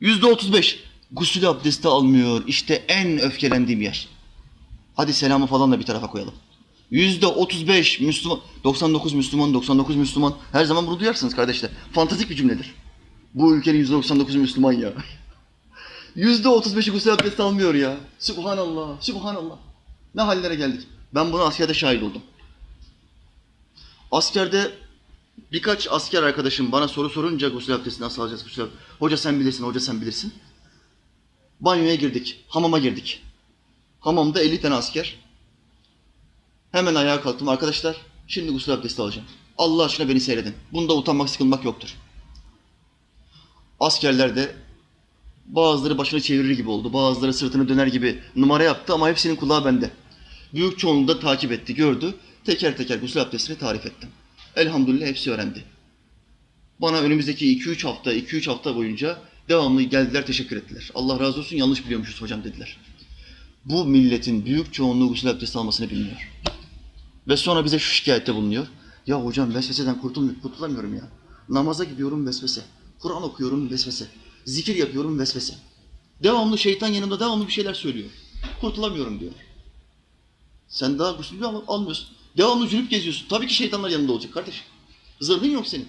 Yüzde otuz beş. Gusül abdesti almıyor. İşte en öfkelendiğim yer. Hadi selamı falan da bir tarafa koyalım. Yüzde otuz beş Müslüman, 99 Müslüman, 99 Müslüman. Her zaman bunu duyarsınız kardeşler. Fantastik bir cümledir. Bu ülkenin yüzde 99 Müslüman ya. Yüzde otuz beşi gusül abdesti almıyor ya. Subhanallah, subhanallah. Ne hallere geldik. Ben buna askerde şahit oldum. Askerde birkaç asker arkadaşım bana soru sorunca gusül abdesti nasıl alacağız gusül? Hoca sen bilirsin, hoca sen bilirsin. Banyoya girdik, hamama girdik. Hamamda 50 tane asker. Hemen ayağa kalktım arkadaşlar. Şimdi gusül abdesti alacağım. Allah aşkına beni seyredin. Bunda utanmak, sıkılmak yoktur. Askerler de bazıları başını çevirir gibi oldu. Bazıları sırtını döner gibi numara yaptı ama hepsinin kulağı bende. Büyük çoğunluğu da takip etti, gördü. Teker teker gusül abdestini tarif ettim. Elhamdülillah hepsi öğrendi. Bana önümüzdeki 2-3 hafta, 2-3 hafta boyunca devamlı geldiler, teşekkür ettiler. Allah razı olsun yanlış biliyormuşuz hocam dediler. Bu milletin büyük çoğunluğu gusül abdesti almasını bilmiyor. Ve sonra bize şu şikayette bulunuyor. Ya hocam vesveseden kurtul kurtulamıyorum ya. Namaza gidiyorum vesvese. Kur'an okuyorum vesvese. Zikir yapıyorum vesvese. Devamlı şeytan yanımda devamlı bir şeyler söylüyor. Kurtulamıyorum diyor. Sen daha gusül al- almıyorsun. Devamlı cünüp geziyorsun. Tabii ki şeytanlar yanında olacak kardeşim. Zırhın yok senin.